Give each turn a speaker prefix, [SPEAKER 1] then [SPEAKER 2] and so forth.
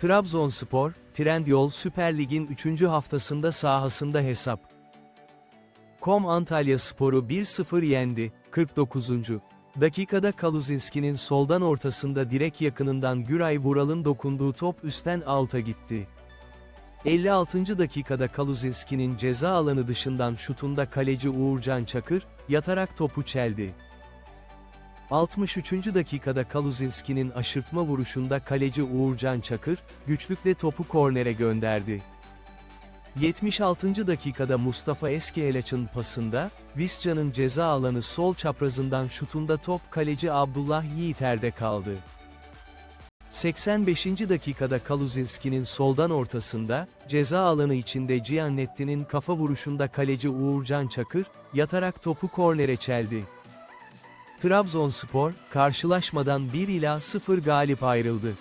[SPEAKER 1] Trabzonspor, Trendyol Süper Lig'in 3. haftasında sahasında hesap. Kom Antalya Sporu 1-0 yendi, 49. Dakikada Kaluzinski'nin soldan ortasında direk yakınından Güray Vural'ın dokunduğu top üstten alta gitti. 56. dakikada Kaluzinski'nin ceza alanı dışından şutunda kaleci Uğurcan Çakır, yatarak topu çeldi. 63. dakikada Kaluzinski'nin aşırtma vuruşunda kaleci Uğurcan Çakır, güçlükle topu kornere gönderdi. 76. dakikada Mustafa Eskiyelaç'ın pasında, Visca'nın ceza alanı sol çaprazından şutunda top kaleci Abdullah Yiğiter'de kaldı. 85. dakikada Kaluzinski'nin soldan ortasında, ceza alanı içinde Giannetti'nin kafa vuruşunda kaleci Uğurcan Çakır, yatarak topu kornere çeldi. Trabzonspor, karşılaşmadan 1 ila 0 galip ayrıldı.